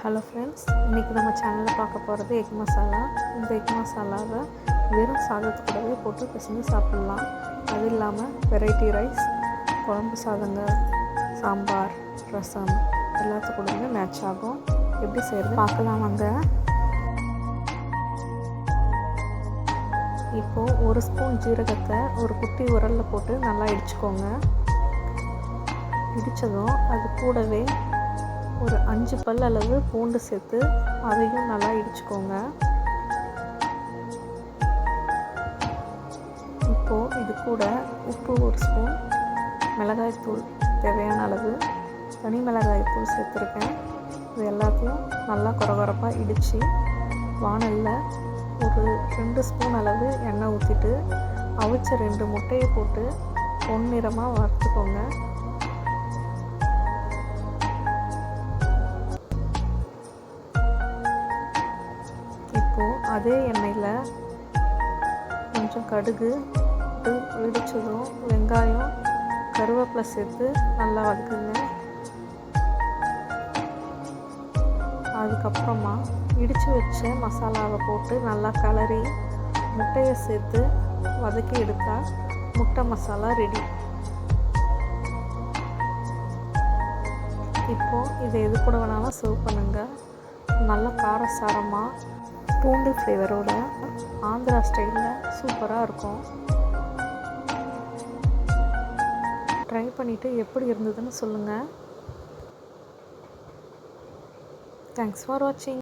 Hello friends இன்றைக்கி நம்ம சேனலில் பார்க்க போகிறது எக் மசாலா இந்த எக் மசாலாவை வெறும் சாதத்துக்கூடவே போட்டு பிசைஞ்சு சாப்பிட்லாம். அது இல்லாமல் வெரைட்டி ரைஸ் குழம்பு சாதங்க சாம்பார் ரசம் எல்லாத்து மேட்ச் ஆகும். எப்படி செய்கிறது பார்க்கலாம் வாங்க. இப்போது ஒரு ஸ்பூன் ஜீரகத்தை ஒரு குட்டி உரலில் போட்டு நல்லா இடிச்சுக்கோங்க. இடித்ததும் அது கூடவே ஒரு அஞ்சு பல் அளவு பூண்டு சேர்த்து அதையும் நல்லா இடிச்சுக்கோங்க. இப்போது இது கூட உப்பு ஒரு ஸ்பூன் மிளகாய்த்தூள் தேவையான அளவு தனி மிளகாய்த்தூள் சேர்த்துருக்கேன். இது எல்லாத்தையும் நல்லா குறகுறப்பாக இடித்து வானலில் ஒரு ரெண்டு ஸ்பூன் அளவு எண்ணெய் ஊற்றிட்டு அவிச்ச ரெண்டு முட்டையை போட்டு பொன்னிறமாக வறுத்துக்கோங்க. அதே எண்ணெயில் கொஞ்சம் கடுகு போட்டு வெங்காயம் கருவேப்பிலை சேர்த்து நல்லா வதக்குங்க. அதுக்கப்புறமா இடித்து வச்ச மசாலாவை போட்டு நல்லா கலரி முட்டையை சேர்த்து வதக்கி எடுத்தால் முட்டை மசாலா ரெடி இப்போது இதை எது கூட வேணாலும் சர்வ் பண்ணுங்கள் நல்ல காரசாரமாக பூண்டு ஃப்ளேவரோட ஆந்திரா ஸ்டைலில் சூப்பராக இருக்கும். ட்ரை பண்ணிவிட்டு எப்படி இருந்ததுன்னு சொல்லுங்கள் தேங்க்ஸ் ஃபார் வாட்சிங்